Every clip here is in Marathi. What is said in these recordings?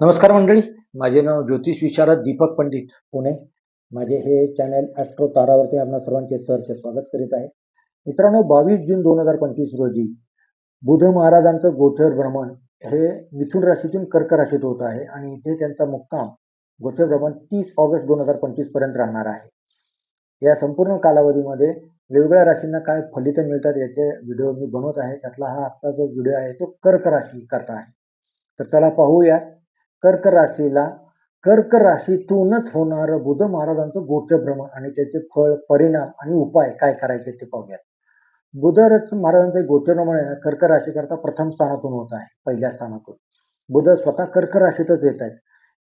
नमस्कार मंडळी माझे नाव ज्योतिष विशारद दीपक पंडित पुणे. माझे हे चॅनल ॲस्ट्रो तारावरती आपणा सर्वांचे सरचे स्वागत करीत आहे. मित्रांनो बावीस जून दोन हजार पंचवीस रोजी बुध महाराजांचं गोचर भ्रमण हे मिथुन राशीतून कर्क राशीत होत आहे आणि इथे त्यांचा मुक्काम गोचर भ्रमण तीस ऑगस्ट दोन हजार पंचवीसपर्यंत राहणार आहे. या संपूर्ण कालावधीमध्ये वेगवेगळ्या राशींना काय फलितं मिळतात याचे व्हिडिओ मी बनवत आहे. त्यातला हा आत्ता जो व्हिडिओ आहे तो कर्क राशी करता आहे. तर चला पाहूया कर्क राशीला कर्क राशीतूनच होणारं बुध महाराजांचं गोचर भ्रमण आणि त्याचे फळ परिणाम आणि उपाय काय करायचे ते पाहूयात. बुधरच महाराजांचे महाराजांचं आहे ना कर्क राशीकरता प्रथम स्थानातून होत आहे पहिल्या स्थानातून. बुध स्वतः कर्क राशीतच येत आहेत.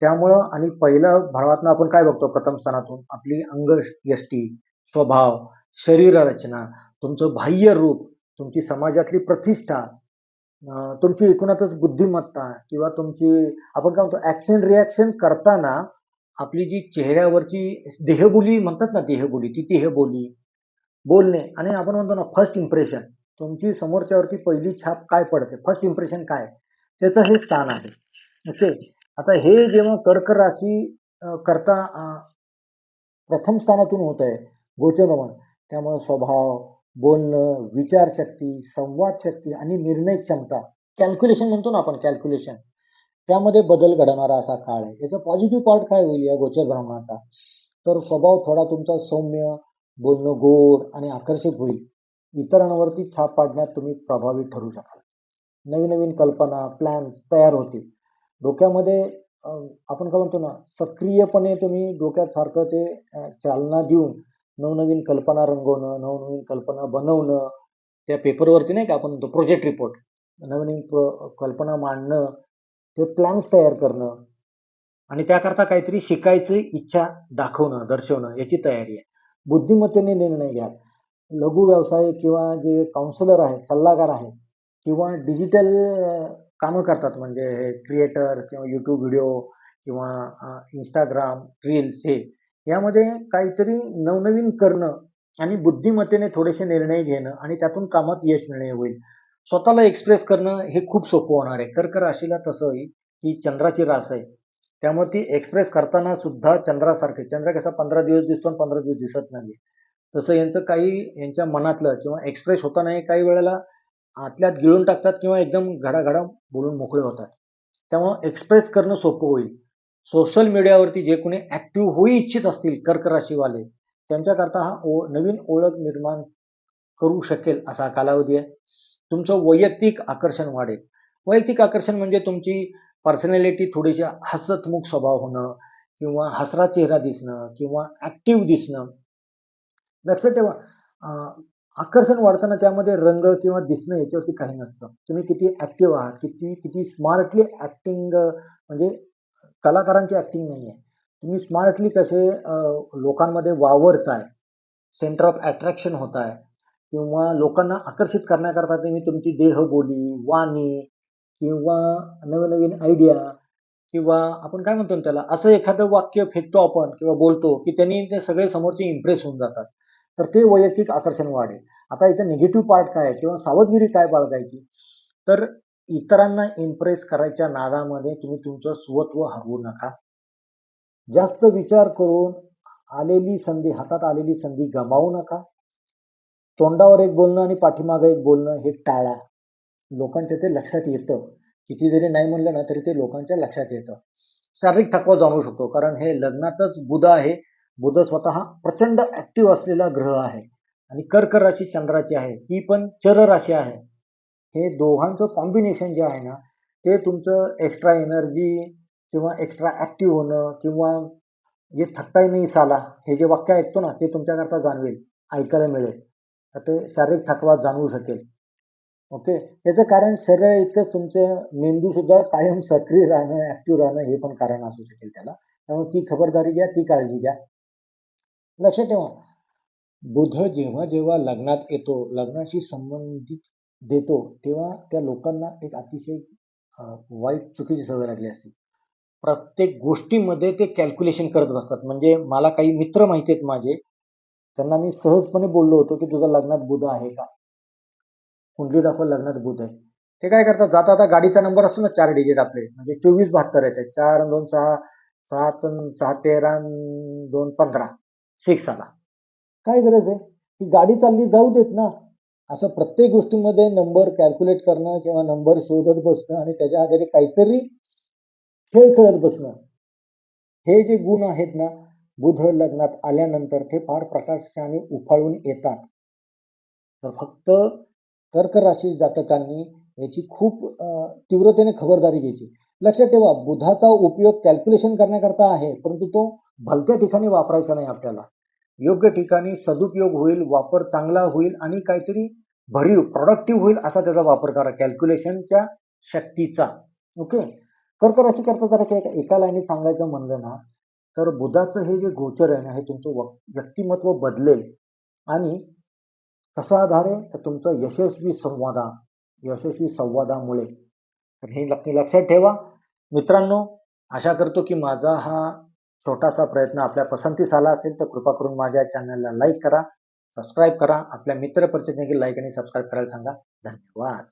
त्यामुळं आणि पहिल्या भावातनं आपण काय बघतो प्रथम स्थानातून? आपली अंग यष्टी स्वभाव शरीर रचना तुमचं बाह्य रूप तुमची समाजातली प्रतिष्ठा तुमची एकूणातच बुद्धिमत्ता किंवा तुमची आपण काय म्हणतो ऍक्शन रिॲक्शन करताना आपली जी चेहऱ्यावरची देहबोली म्हणतात ना देहबोली ती देहबोली बोलणे आणि आपण म्हणतो ना फर्स्ट इम्प्रेशन तुमची समोरच्यावरती पहिली छाप काय पडते? फर्स्ट इम्प्रेशन काय? त्याचं हे स्थान आहे. ओके आता हे जेव्हा कर्क राशी करता प्रथम स्थानातून होत आहे गोचरभ्रमण त्यामुळे स्वभाव बोलणं विचारशक्ती संवादशक्ती आणि निर्णय क्षमता. कॅल्क्युलेशन म्हणतो ना आपण कॅल्क्युलेशन त्यामध्ये बदल घडणारा असा काळ आहे. याचा पॉझिटिव्ह पार्ट काय होईल या गोचर भ्रमणाचा? तर स्वभाव थोडा तुमचा सौम्य बोलणं गोड आणि आकर्षक होईल. इतरांवरती छाप पाडण्यात तुम्ही प्रभावी ठरू शकाल. नवीन नवीन कल्पना प्लॅन्स तयार होतील. डोक्यामध्ये आपण काय म्हणतो ना सक्रियपणे तुम्ही डोक्यात सारखं ते चालना देऊन नवनवीन कल्पना रंगवणं नवनवीन कल्पना बनवणं त्या पेपरवरती नाही का आपण म्हणतो प्रोजेक्ट रिपोर्ट नवनवीन प्र कल्पना मांडणं ते प्लॅन्स तयार करणं आणि त्याकरता काहीतरी शिकायची इच्छा दाखवणं दर्शवणं याची तयारी आहे. बुद्धिमत्तेने निर्णय घ्या. लघु व्यवसाय किंवा जे काउन्सिलर आहेत सल्लागार आहेत किंवा डिजिटल कामं करतात म्हणजे हे क्रिएटर किंवा यूट्यूब व्हिडिओ किंवा इंस्टाग्राम रील्स हे. यामध्ये काहीतरी नवनवीन करणं आणि बुद्धिमत्तेने थोडेसे निर्णय घेणं आणि त्यातून कामात यश मिळणे होईल. स्वतःला एक्सप्रेस करणं हे खूप सोपं होणार आहे. कर्क राशीला तसं होईल ती चंद्राची रास आहे. त्यामुळे ती एक्सप्रेस करताना सुद्धा चंद्रासारखे चंद्र कसा पंधरा दिवस दिसतो आणि पंधरा दिवस दिसत नाही तसं यांचं काही यांच्या मनातलं किंवा एक्सप्रेस होताना हे काही वेळेला आतल्यात गिळून टाकतात किंवा एकदम घडाघडा बोलून मोकळे होतात. त्यामुळं एक्सप्रेस करणं सोपं होईल. सोशल मीडियावरती जे कोणी ॲक्टिव्ह होऊ इच्छित असतील कर्क राशीवाले त्यांच्याकरता हा ओ नवीन ओळख निर्माण करू शकेल असा कालावधी आहे. तुमचं वैयक्तिक आकर्षण वाढेल. वैयक्तिक आकर्षण म्हणजे तुमची पर्सनॅलिटी थोडीशी हसतमुख स्वभाव होणं किंवा हसरा चेहरा दिसणं किंवा ॲक्टिव्ह दिसणं. लक्षात ठेवा आकर्षण वाढताना त्यामध्ये रंग किंवा दिसणं याच्यावरती काही नसतं. तुम्ही किती ॲक्टिव्ह आहात किती किती स्मार्टली ॲक्टिंग म्हणजे कलाकारांची ॲक्टिंग नाही आहे तुम्ही स्मार्टली कसे लोकांमध्ये वावरताय सेंटर ऑफ अट्रॅक्शन होत आहे किंवा लोकांना आकर्षित करण्याकरता तुम्ही तुमची देहबोली वाणी किंवा नवनवीन आयडिया किंवा आपण काय म्हणतो त्याला असं एखादं वाक्य फेकतो आपण किंवा बोलतो की त्यांनी ते सगळे समोरचे इम्प्रेस होऊन जातात. तर ते वैयक्तिक आकर्षण वाढेल. आता इथं निगेटिव्ह पार्ट काय आहे किंवा सावधगिरी काय बाळगायची? तर इतरांना इम्प्रेस करायच्या नादामध्ये तुम्ही तुमचं स्वत्व हरवू नका. जास्त विचार करून आलेली संधी हातात आलेली संधी गमावू नका. तोंडावर एक बोलणं आणि पाठीमागं एक बोलणं हे टाळा. लोकांच्या ते लक्षात येतं. किती जरी नाही म्हणलं ना तरी ते लोकांच्या लक्षात येतं. शारीरिक थकवा जाणवू शकतो कारण हे लग्नातच बुध आहे. बुध स्वतः प्रचंड ऍक्टिव्ह असलेला ग्रह आहे. आणि कर्क राशी चंद्राची आहे. ती पण चर राशी आहे. हे दोघांचं कॉम्बिनेशन जे आहे ना ते तुमचं एक्स्ट्रा एनर्जी किंवा एक्स्ट्रा ॲक्टिव्ह होणं किंवा जे थकताही नाही साला हे जे वाक्य ऐकतो ना ते तुमच्याकरता जाणवेल ऐकायला मिळेल. तर ते शारीरिक थकवा जाणवू शकेल. ओके याचं कारण शरीर इतकंच तुमचं मेंदूसुद्धा कायम सक्रिय राहणं ॲक्टिव्ह राहणं हे पण कारण असू शकेल त्याला. त्यामुळे ती खबरदारी घ्या ती काळजी घ्या. लक्षात ठेवा. बुध जेव्हा जेव्हा लग्नात येतो लग्नाशी संबंधित देतो तेव्हा त्या लोकांना एक अतिशय वाईट चुकीची सवय लागली असते. प्रत्येक गोष्टीमध्ये ते कॅल्क्युलेशन करत बसतात. म्हणजे मला काही मित्र माहिती आहेत माझे त्यांना मी सहजपणे बोललो होतो की तुझा लग्नात बुध आहे का? कुंडली दाखवा लग्नात बुध आहे. ते काय करतात? जाता आता गाडीचा नंबर असतो ना चार डिजिट आपले. म्हणजे चोवीस बहात्तर येते चार अन् दोन सहा सात अन् सहा तेरा अन् दोन पंधरा. सिक्स आला काय गरज आहे? ती गाडी चालली जाऊ देत ना. असं प्रत्येक गोष्टीमध्ये नंबर कॅल्क्युलेट करणं किंवा नंबर शोधत बसणं आणि त्याच्या आधारे काहीतरी खेळ खेळत बसणं हे जे गुण आहेत ना बुध लग्नात आल्यानंतर ते फार प्रकाशाने उफाळून येतात. तर फक्त कर्क राशी जातकांनी याची खूप तीव्रतेने खबरदारी घ्यायची. लक्षात ठेवा बुधाचा उपयोग कॅल्क्युलेशन करण्याकरता आहे परंतु तो भलत्या ठिकाणी वापरायचा नाही आपल्याला. योग्य ठिकाणी सदुपयोग होईल वापर चांगला होईल आणि काहीतरी भरीव प्रोडक्टिव्ह होईल असा त्याचा वापर करा कॅल्क्युलेशनच्या शक्तीचा. ओके तर असं करता जरा काय एका लाईनीत सांगायचं म्हणलं ना तर बुधाचं हे जे गोचर आहे ना हे तुमचं व- व्यक्तिमत्व बदलेल आणि कसा आधार आहे तर तुमचं यशस्वी संवादा यशस्वी संवादामुळे. तर हे नक्की लक्षात ठेवा. मित्रांनो आशा करतो की माझा हा छोटासा प्रयत्न आपल्या पसंतीस आला असेल तर कृपा करून माझ्या चॅनलला लाईक करा सबस्क्राईब करा. आपल्या मित्रपरिचित परिचयाने लाईक आणि सबस्क्राईब करायला सांगा. धन्यवाद.